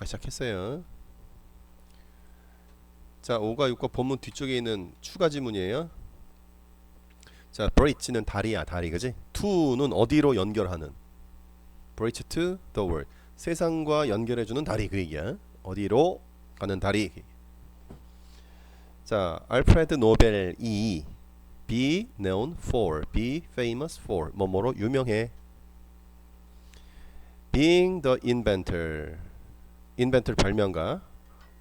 아까 시작했어요. 자, 5과 6과 본문 뒤쪽에 있는 추가 지문이에요. 자, bridge는 다리야, 다리, 그지? to는 어디로 연결하는? bridge to the world. 세상과 연결해주는 다리 그 얘기야. 어디로 가는 다리. 자, 알프레드 노벨이 be known for, be famous for, 뭐뭐로 유명해. being the inventor, inventor 발명가.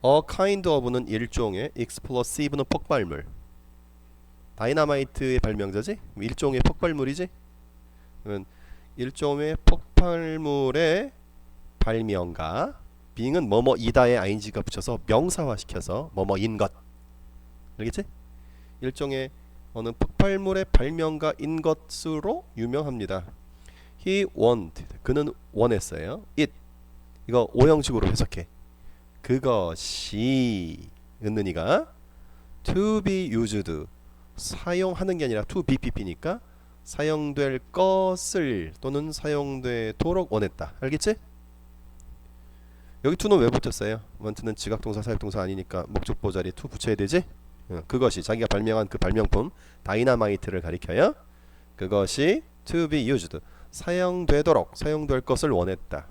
a kind of는 일종의, explosive는 폭발물. 다이나마이트의 발명자지? 일종의 폭발물이지? 그러면 일종의 폭발물의 발명가. being은 뭐뭐 이다에 ing가 붙여서 명사화시켜서 뭐뭐인 것. 알겠지? 일종의 어느 폭발물의 발명가인 것으로 유명합니다. He wanted. 그는 원했어요. It. 이거 오형식으로 해석해. 그것이 은는이가 to be used 사용하는 게 아니라 to BPP니까 사용될 것을 또는 사용되도록 원했다. 알겠지? 여기 to는 왜 붙였어요? want는 지각동사 사역동사 아니니까 목적보 자리에 to 붙여야 되지? 어, 그것이 자기가 발명한 그 발명품 다이나마이트를 가리켜요. 그것이 to be used 사용되도록 사용될 것을 원했다.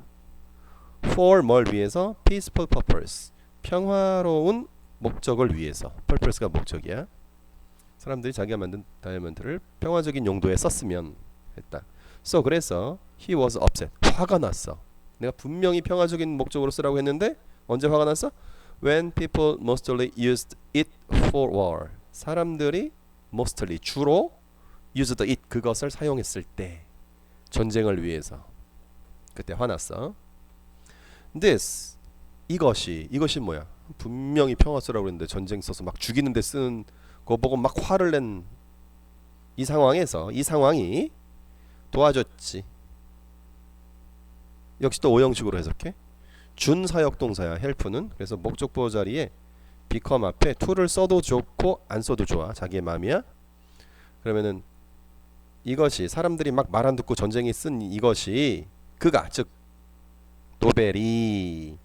For 뭘 위해서 peaceful purpose 평화로운 목적을 위해서 purpose가 목적이야. 사람들이 자기가 만든 다이아몬드를 평화적인 용도에 썼으면 했다. so 그래서 he was upset 화가 났어. 내가 분명히 평화적인 목적으로 쓰라고 했는데 언제 화가 났어? when people mostly used it for war. 사람들이 mostly 주로 used it 그것을 사용했을 때 전쟁을 위해서 그때 화났어. This 이것이 이것이 뭐야? 분명히 평화 쓰라고 그랬는데 전쟁 써서 막 죽이는데 쓰는 거 보고 막 화를 낸 이 상황에서 이 상황이 도와줬지. 역시 또 오형식으로 해석해. 준 사역 동사야 help는 그래서 목적 보호 자리에 become 앞에 to를 써도 좋고 안 써도 좋아 자기의 마음이야 그러면은 이것이 사람들이 막 말 안 듣고 전쟁에 쓴 이것이 그가 즉 노벨이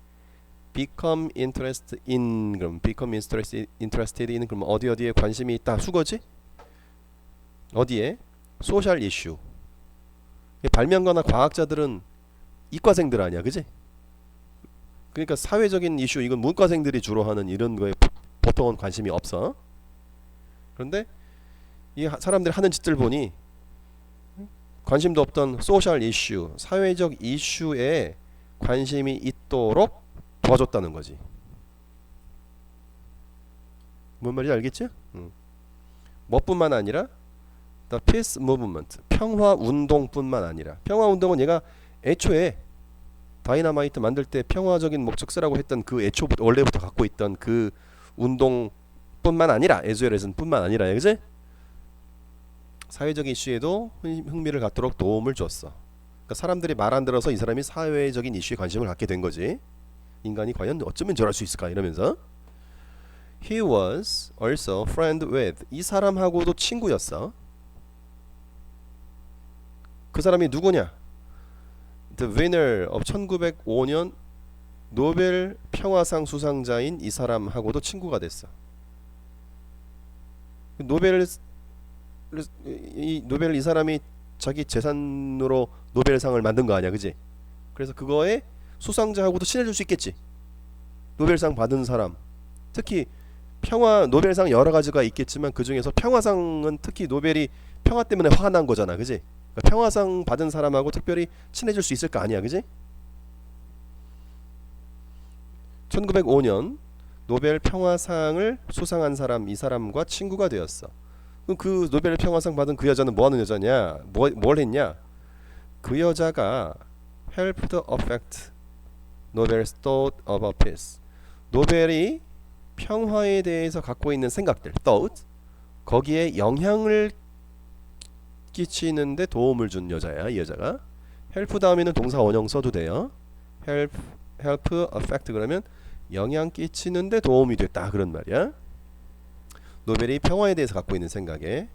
become interested in 그럼 become interested, interested in 그럼 어디 어디에 관심이 있다. 수거지? 어디에? 소셜 이슈. 발명가나 과학자들은 이과생들 아니야 그지? 그러니까 사회적인 이슈 이건 문과생들이 주로 하는 이런 거에 보- 보통은 관심이 없어. 그런데 이 하- 사람들이 하는 짓들 보니 관심도 없던 소셜 이슈, 사회적 이슈에 관심이 있도록 도와줬다는 거지. 뭔 말인지 알겠지? 응. 뭐뿐만 아니라 the peace movement, 평화 운동뿐만 아니라 평화 운동은 얘가 애초에 다이나마이트 만들 때 평화적인 목적 쓰라고 했던 그 애초부터 원래부터 갖고 있던 그 운동뿐만 아니라 에즈웰에슨 뿐만 아니라 그지? 사회적 이슈에도 흥- 흥미를 갖도록 도움을 줬어. 그러니까 사람들이 말 안 들어서 이 사람이 사회적인 이슈에 관심을 갖게 된 거지. 인간이 과연 어쩌면 저럴 수 있을까 이러면서 He was also friend with 이 사람하고도 친구였어. 그 사람이 누구냐? The winner of 1905년 노벨 평화상 수상자인 이 사람하고도 친구가 됐어. 노벨 이 노벨 이 사람이 자기 재산으로 노벨상을 만든 거 아니야, 그지? 그래서 그거에 수상자하고도 친해질 수 있겠지. 노벨상 받은 사람, 특히 평화 노벨상 여러 가지가 있겠지만 그 중에서 평화상은 특히 노벨이 평화 때문에 화가 난 거잖아, 그지? 그러니까 평화상 받은 사람하고 특별히 친해질 수 있을 거 아니야, 그지? 1905년 노벨 평화상을 수상한 사람 이 사람과 친구가 되었어. 그 노벨 평화상 받은 그 여자는 뭐 하는 여자냐? 뭐, 뭘 했냐? 그 여자가 helped affect Nobel's thought about peace. 노벨이 평화에 대해서 갖고 있는 생각들, thought, 거기에 영향을 끼치는데 도움을 준 여자야, 이 여자가. help 다음에는 동사 원형 써도 돼요. help, help, affect 그러면 영향 끼치는데 도움이 됐다 그런 말이야. 노벨이 평화에 대해서 갖고 있는 생각에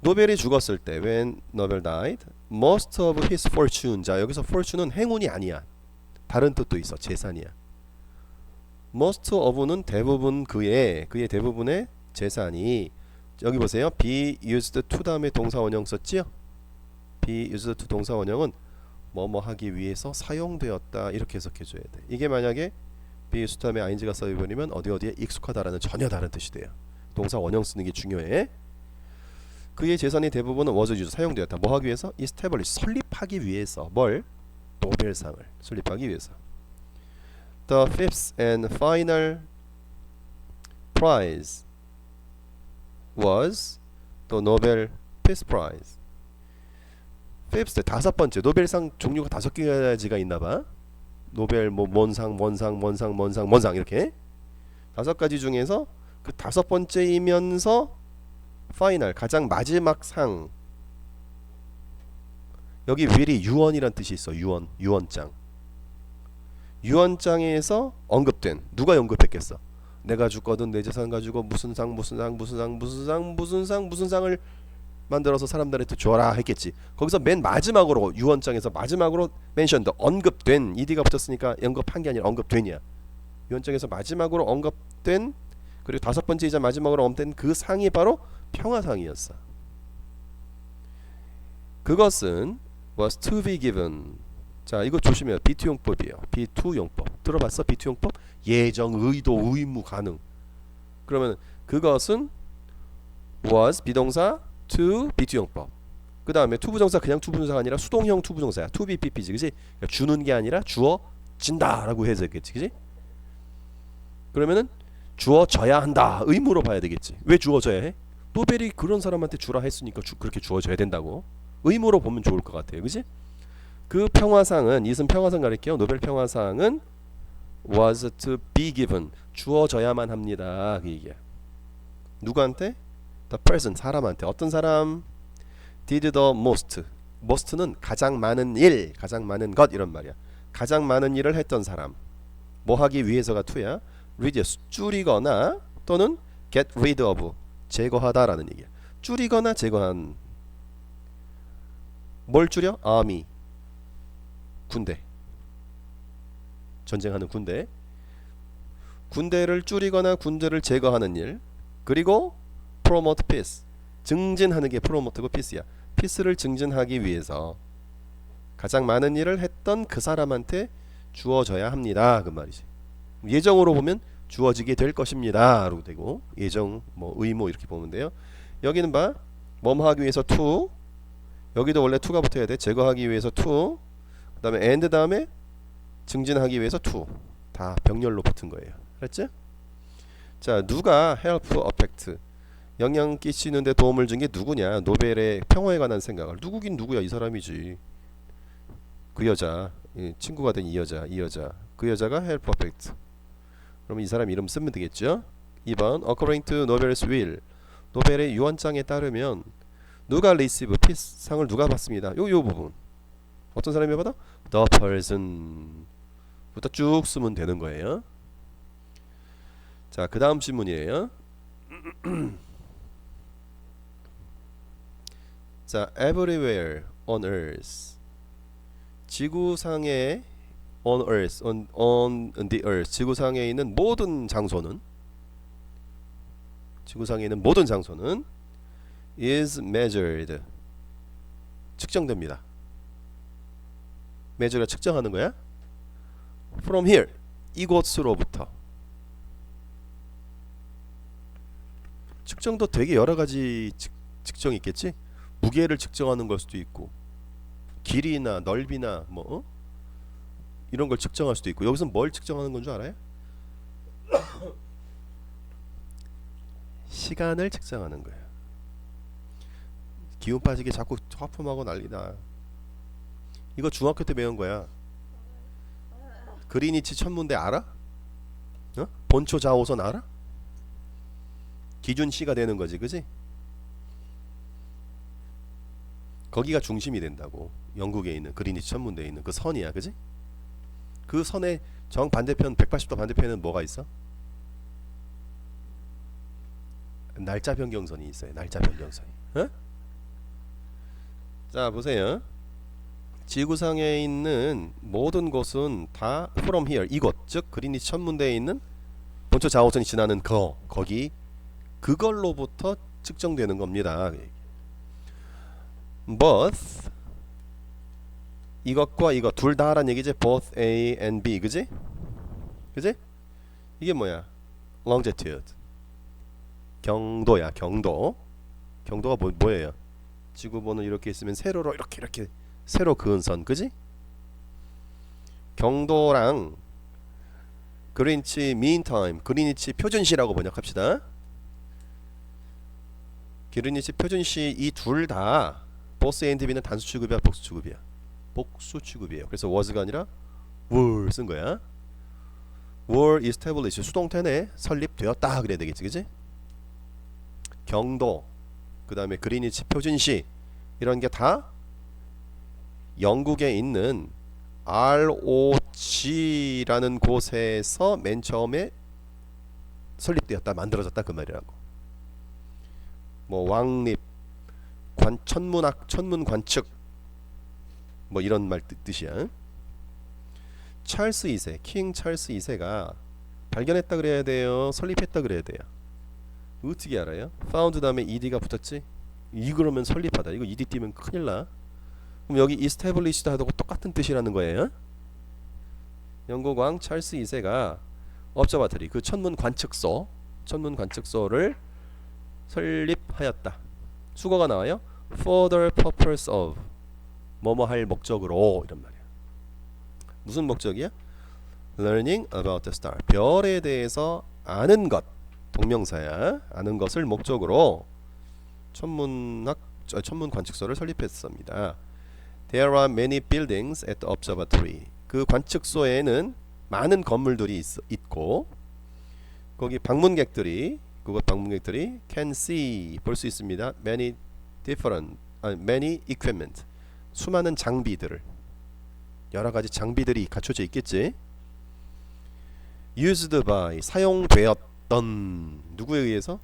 노벨이 죽었을 때 when Nobel died, most of his fortune 자 여기서 fortune은 행운이 아니야. 다른 뜻도 있어. 재산이야. most of는 대부분 그의 그의 대부분의 재산이 여기 보세요. be used to 다음에 동사 원형 썼지요? be used to 동사 원형은 뭐뭐 하기 위해서 사용되었다 이렇게 해석해 줘야 돼. 이게 만약에 be to 다음에 ing가 써버리면 어디 어디에 익숙하다라는 전혀 다른 뜻이 돼요. 동사 원형 쓰는 게 중요해. 그의 재산의 대부분은 was used 사용되었다. 뭐 하기 위해서? establish 설립하기 위해서 뭘? 노벨상을 설립하기 위해서. The fifth and final prize was the Nobel Peace Prize. fifth 다섯 번째 노벨상 종류가 다섯 가지가 있나 봐. 노벨 뭐 뭔상 뭔상 뭔상 뭔상 뭔상 이렇게. 다섯 가지 중에서 그 다섯 번째이면서 파이널 가장 마지막 상. 여기 will이 유언이란 뜻이 있어 유언 유언장. 유언장에서 언급된 누가 언급했겠어? 내가 죽거든 내 재산 가지고 무슨 상 무슨 상 무슨 상 무슨 상 무슨 상 무슨 상을 만들어서 사람들한테 줘라 했겠지. 거기서 맨 마지막으로 유언장에서 마지막으로 멘션 더 언급된 ed가 붙었으니까 언급한 게 아니라 언급된이야. 유언장에서 마지막으로 언급된 그리고 다섯 번째이자 마지막으로 언급된 그 상이 바로 평화상이었어. 그것은 was to be given. 자 이거 조심해요. B2 용법이에요. B2 용법. 들어봤어? B2 용법? 예정 의도 의무 가능. 그러면 그것은 was 비동사 to B2 용법 그 다음에 투부정사 그냥 투부정사가 아니라 수동형 투부정사야 pp지 그지 그러니까 주는 게 아니라 주어진다 라고 해석했지 그지 그러면은 주어져야 한다 의무로 봐야 되겠지 왜 주어져야 해 노벨이 그런 사람한테 주라 했으니까 주, 그렇게 주어져야 된다고 의무로 보면 좋을 것 같아요 그지 그 평화상은 이슨 평화상 가릴게요. 노벨 평화상은 was to be given 주어져야만 합니다. 그 얘기야. 누구한테? The person 사람한테 어떤 사람? did the most. most는 가장 많은 일, 가장 많은 것 이런 말이야. 가장 많은 일을 했던 사람. 뭐 하기 위해서가 to야. reduce 줄이거나 또는 get rid of 제거하다라는 얘기야. 줄이거나 제거한 뭘 줄여? army 군대 전쟁하는 군대 군대를 줄이거나 군대를 제거하는 일 그리고 promote peace 증진하는 게 promote고 peace야. peace를 증진하기 위해서 가장 많은 일을 했던 그 사람한테 주어져야 합니다. 그 말이지. 예정으로 보면 주어지게 될 것입니다 라고 되고 예정 뭐 의무 이렇게 보면 돼요. 여기는 봐. 뭐뭐 하기 위해서 to 여기도 원래 to가 붙어야 돼. 제거하기 위해서 to 그 다음에 and 다음에 증진하기 위해서 to 다 병렬로 붙은 거예요. 알았지? 자 누가 help affect 영향 끼치는데 도움을 준 게 누구냐? 노벨의 평화에 관한 생각을. 누구긴 누구야? 이 사람이지. 그 여자. 이 친구가 된 이 여자 이 여자. 그 여자가 affect 그러면 이 사람 이름 쓰면 되겠죠? 2번 according to Nobel's will. 노벨의 유언장에 따르면 누가 receive peace? 상을 누가 받습니다? 요 요 부분. 어떤 사람이 받아? The person. 부터 쭉 쓰면 되는 거예요. 자, 그 다음 질문이에요. 자, everywhere on earth. 지구상에 on earth, on, on the earth. 지구상에 있는 모든 장소는 지구상에 있는 모든 장소는 is measured. 측정됩니다. measure가 측정하는 거야. from here 이곳으로부터 측정도 되게 여러 가지 측, 측정이 있겠지. 무게를 측정하는 걸 수도 있고 길이나 넓이나 뭐 어? 이런 걸 측정할 수도 있고 여기서 뭘 측정하는 건 줄 알아요? 시간을 측정하는 거야. 기운 빠지게 자꾸 화품하고 난리나. 이거 중학교 때 배운 거야. 그리니치 천문대 알아? 어? 본초 좌우선 알아? 기준 C가 되는 거지, 그지? 거기가 중심이 된다고. 영국에 있는 그리니치 천문대에 있는 그 선이야, 그지? 그 선의 정 반대편 180도 반대편에는 뭐가 있어? 날짜 변경선이 있어요. 날짜 변경선이. 어? 자, 보세요. 지구상에 있는 모든 곳은 다 from here 이곳 즉 그린위치 천문대에 있는 본초 자오선이 지나는 거 거기 그걸로부터 측정되는 겁니다. Both 이것과 이거 둘 다란 얘기지 both A and B 그지? 그지? 이게 뭐야? longitude 경도야 경도 경도가 뭐, 뭐예요? 지구본은 이렇게 있으면 세로로 이렇게 이렇게 세로 그은 선 그지? 경도랑 그린치 time 그린위치 표준시라고 번역합시다 그린위치 표준시 이 둘 다 보스 앤드 비는 단수 취급이야 복수 취급이야? 복수 취급이에요. 그래서 was가 아니라 were 쓴 거야. were established 수동태네. 설립되었다 그래야 되겠지 그지? 경도 그 다음에 그린위치 표준시 이런 게 다 영국에 있는 ROG라는 곳에서 맨 처음에 설립되었다 만들어졌다 그 말이라고. 뭐 왕립 관 천문학 천문 관측 뭐 이런 말 뜻, 뜻이야 찰스 2세 킹 찰스 2세가 발견했다 그래야 돼요 설립했다 그래야 돼요 어떻게 알아요? found 다음에 ed가 붙었지? 이 그러면 설립하다. 이거 ed 띄면 큰일 나. 그럼 여기 established 하고 똑같은 뜻이라는 거예요. 영국 왕 찰스 2세가 업저바터리 그 천문 관측소 천문 관측소를 설립하였다. 수거가 나와요. For the purpose of 뭐뭐 할 목적으로 이런 말이야. 무슨 목적이야? learning about the star 별에 대해서 아는 것 동명사야 아는 것을 목적으로 천문학 저, 천문 관측소를 설립했습니다. There are many buildings at the observatory. 그 관측소에는 많은 건물들이 있, 있고 거기 방문객들이 그곳 방문객들이 can see 볼 수 있습니다. Many different many equipment 수많은 장비들을 여러 가지 장비들이 갖춰져 있겠지. used by 사용되었던 누구에 의해서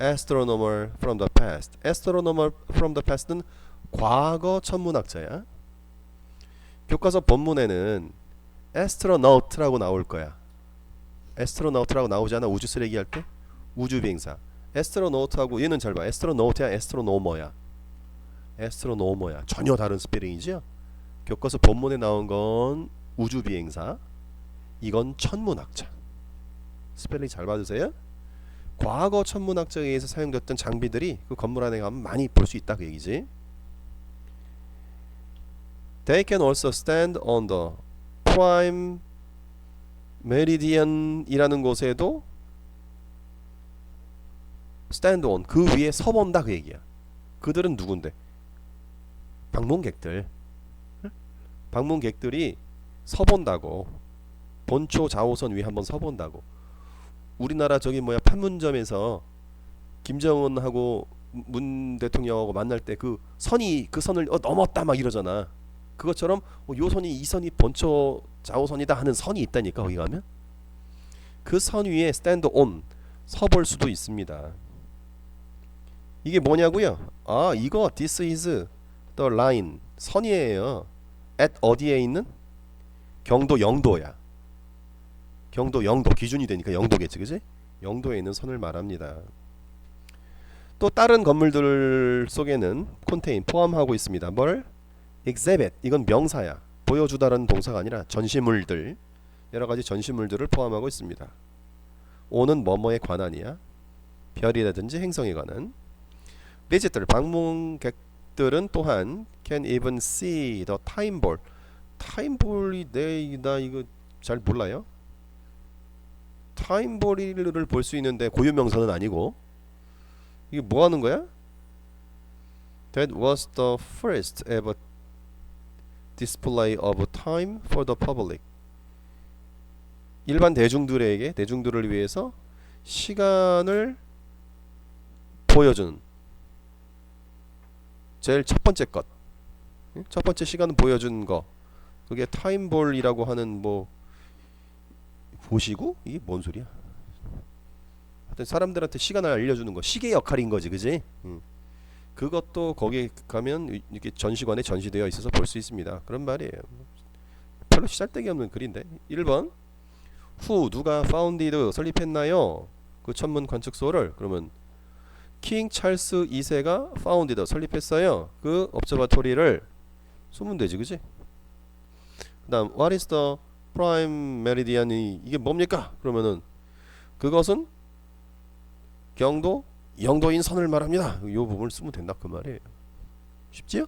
astronomer from the past. astronomer from the past는 과거 천문학자야. 교과서 본문에는 astronaut라고 나올 거야. astronaut라고 나오잖아. 우주 쓰레기 할 때. 우주 비행사. Astronaut하고 얘는 잘 봐. astronaut야, astronomer야. astronomer야. 전혀 다른 스페링이죠. 교과서 본문에 나온 건 우주 비행사. 이건 천문학자. 스펠링 잘 봐주세요. 과거 천문학자에 의해서 사용됐던 장비들이 그 건물 안에 가면 많이 볼 수 있다 그 얘기지. They can also stand on the prime meridian이라는 곳에도 stand on 그 위에 서본다 그 얘기야. 그들은 누군데? 방문객들. 응? 방문객들이 서본다고 본초 좌우선 위에 한번 서본다고. 우리나라 저기 뭐야 판문점에서 김정은하고 문 대통령하고 만날 때 그 선이 그 선을 어, 넘었다 막 이러잖아. 그것처럼 어, 요 선이 이 선이 본초 좌우선이다 하는 선이 있다니까 거기 가면 그 선 위에 스탠드 온 서볼 수도 있습니다. 이게 뭐냐고요? 아 이거 this is the line 선이에요. at 어디에 있는? 경도 영도야. 경도 영도 기준이 되니까 영도겠지 그지? 영도에 있는 선을 말합니다. 또 다른 건물들 속에는 contain 포함하고 있습니다. 뭘? exhibit 이건 명사야. 보여주다라는 동사가 아니라 전시물들 여러 가지 전시물들을 포함하고 있습니다. 오는 뭐뭐에 관한이야. 별이라든지 행성에 관한. Visitor 방문객들은 또한 can even see the time ball. 타임볼이 내나 이거 잘 몰라요. 타임볼을 볼 수 있는데 고유 명사는 아니고 이게 뭐 하는 거야? That was the first ever display of time for the public. 일반 대중들에게 대중들을 위해서 시간을 보여주는 제일 첫 번째 것. 응? 첫 번째 시간을 보여준 거. 그게 타임볼이라고 하는 뭐 보시고 이게 뭔 소리야? 하여튼 사람들한테 시간을 알려주는 거 시계 역할인 거지, 그지? 응. 그것도 거기 가면 이렇게 전시관에 전시되어 있어서 볼 수 있습니다. 그런 말이에요. 별로 시잘데기 없는 글인데. 1번 후 누가 founded 설립했나요? 그 천문 관측소를 그러면 킹 찰스 2세가 founded 설립했어요. 그 observatory를 쏘면 되지, 그지? 그다음 what is the prime meridian이 이게 뭡니까? 그러면은 그것은 경도 영도인 선을 말합니다. 이 부분을 쓰면 된다 그 말이에요. 쉽지요?